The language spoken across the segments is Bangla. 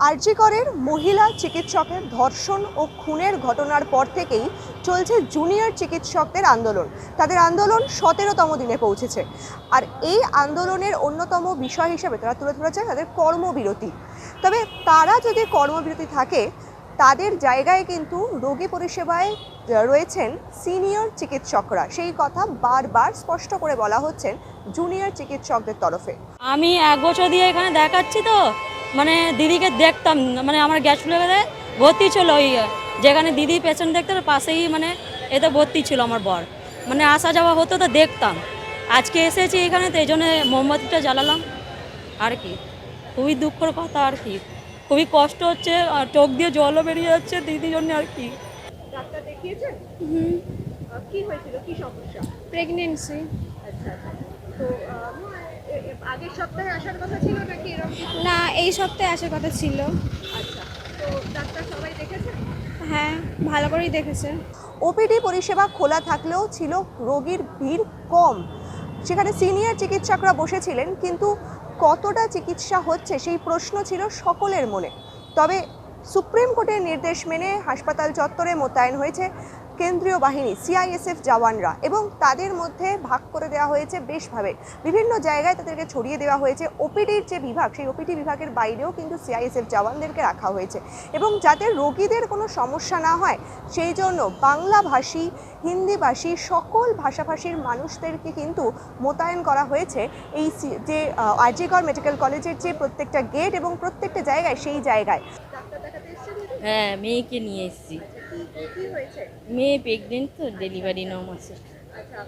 আরজিকরের মহিলা চিকিৎসকের ধর্ষণ ও খুনের ঘটনার পর থেকেই চলছে জুনিয়র চিকিৎসকদের আন্দোলন। তাদের আন্দোলন সতেরোতম দিনে পৌঁছেছে। আর এই আন্দোলনের অন্যতম বিষয় হিসেবে তারা তুলে ধরেছে তাদের কর্মবিরতি। তবে তারা যদি কর্মবিরতি থাকে, তাদের জায়গায় কিন্তু রোগী পরিষেবায় রয়েছেন সিনিয়র চিকিৎসকরা। সেই কথা বারবার স্পষ্ট করে বলা হচ্ছেন জুনিয়র চিকিৎসকদের তরফে। আমি এক বছর দিয়ে এখানে দেখাচ্ছি তো। মানে দিদিকে দেখতাম মানে আমার গ্যাস ফুলে ভর্তি ছিল ওই যেখানে দিদি পেশেন্ট দেখতো পাশেই মানে এতে ভর্তি ছিল আমার বর। মানে আসা যাওয়া হতো তো দেখতাম। আজকে এসেছি এখানে তো এই জন্য মোমবাতিটা জ্বালালাম। আর কি খুবই দুঃখের কথা আর কি। খুবই কষ্ট হচ্ছে আর চোখ দিয়ে জলও বেরিয়ে যাচ্ছে দিদির জন্য আর কি। ডাক্তার দেখিয়েছেন? হুম। কি হয়েছিল? কি সমস্যা? প্রেগনেন্সি আগের সপ্তাহে আসার কথা ছিল নাকি এরকম না এই সপ্তাহে আসার কথা ছিল। আচ্ছা তো ডাক্তার সবাই দেখেছেন হ্যাঁ ভালো করেই দেখেছে। ওপিডি পরিষেবা খোলা থাকলেও ছিল রোগীর ভিড় কম। সেখানে সিনিয়র চিকিৎসকরা বসেছিলেন কিন্তু কতটা চিকিৎসা হচ্ছে সেই প্রশ্ন ছিল সকলের মনে। তবে সুপ্রিম কোর্টের নির্দেশ মেনে হাসপাতাল চত্বরে মোতায়েন হয়েছে কেন্দ্রীয় বাহিনী সিআইএসএফ জওয়ানরা এবং তাদের মধ্যে ভাগ করে দেওয়া হয়েছে বেশভাবে বিভিন্ন জায়গায় তাদেরকে ছড়িয়ে দেওয়া হয়েছে। ওপিডির যে বিভাগ, সেই ওপিডি বিভাগের বাইরেও কিন্তু সিআইএসএফ জওয়ানদেরকে রাখা হয়েছে এবং যাতে রোগীদের কোনো সমস্যা না হয়, সেই জন্য বাংলাভাষী, হিন্দিভাষী সকল ভাষাভাষীর মানুষদেরকে কিন্তু মোতায়েন করা হয়েছে এই যে আরজিকর মেডিকেল কলেজের যে প্রত্যেকটা গেট এবং প্রত্যেকটা জায়গায় সেই জায়গায়। হ্যাঁ মেয়েকে নিয়ে এসেছি। মেয়ে প্রেগনেন্ট তো ডেলিভারি ন মাসে আচ্ছা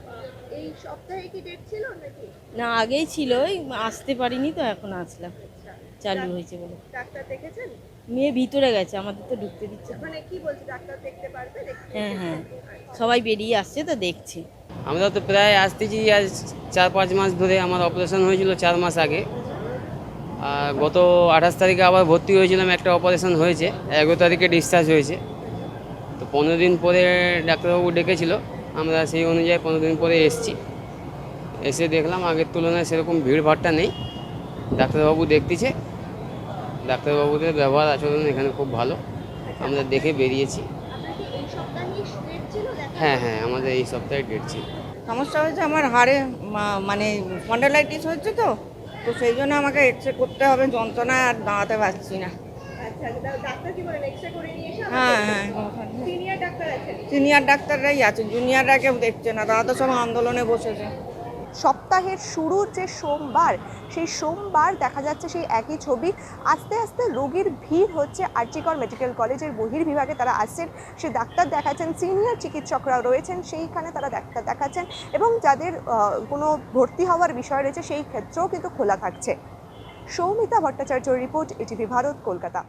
এই সপ্তাহে কি ডেট ছিল নাকি? না আগেই ছিল ওই আসতে পারিনি তো এখন আসলাম। চালু হয়েছে বলে। ডাক্তার দেখেছেন? মেয়ে ভিতরে গেছে আমাদের তো ঢুকতে দিচ্ছে না। মানে কি বলছে ডাক্তার দেখতে পারবে? দেখতে হ্যাঁ হ্যাঁ। সবাই বেরিয়ে আসছে তো দেখছি। আমরা তো প্রায় আসতেছি আজ চার পাঁচ মাস ধরে আমার অপারেশন হয়েছিল চার মাস আগে। আর গত আঠাশ তারিখে আবার ভর্তি হয়েছিলাম একটা অপারেশন হয়েছে এগারো তারিখে ডিসচার্জ হয়েছে। পনেরো দিন পরে ডাক্তারবাবু ডেকেছিল। আমরা সেই অনুযায়ী পনেরো দিন পরে এসেছি। এসে দেখলাম আগের তুলনায় সেরকম ভিড়ভাড়টা নেই। ডাক্তারবাবু দেখতেছে। ডাক্তারবাবুদের ব্যবহার আচরণ এখানে খুব ভালো। আমরা দেখে বেরিয়েছি। হ্যাঁ হ্যাঁ আমাদের এই সপ্তাহে ডেট ছিল। সমস্যা হয়েছে আমার হাড়ে মানে স্পন্ডালাইটিস হচ্ছে তো তো সেই জন্য আমাকে এক্সরে করতে হবে। যন্ত্রণা আর দাঁড়াতে পারছি না। সিনিয়র ডাক্তার আছেন। ডাক্তাররাই আছে জুনিয়ররা কেউ দেখছে না তারা তো সব আন্দোলনে বসেছে। সপ্তাহের শুরুর যে সোমবার সেই সোমবার দেখা যাচ্ছে সেই একই ছবি। আস্তে আস্তে রোগীর ভিড় হচ্ছে আর্চিকর মেডিকেল কলেজের বহির্বিভাগে তারা আসছেন। সে ডাক্তার দেখাচ্ছেন সিনিয়র চিকিৎসকরা রয়েছেন সেইখানে তারা ডাক্তার দেখাচ্ছেন এবং যাদের কোনো ভর্তি হওয়ার বিষয় রয়েছে সেই ক্ষেত্রেও কিন্তু খোলা থাকছে। Soumita Bhattacharya report ATV Bharat Kolkata.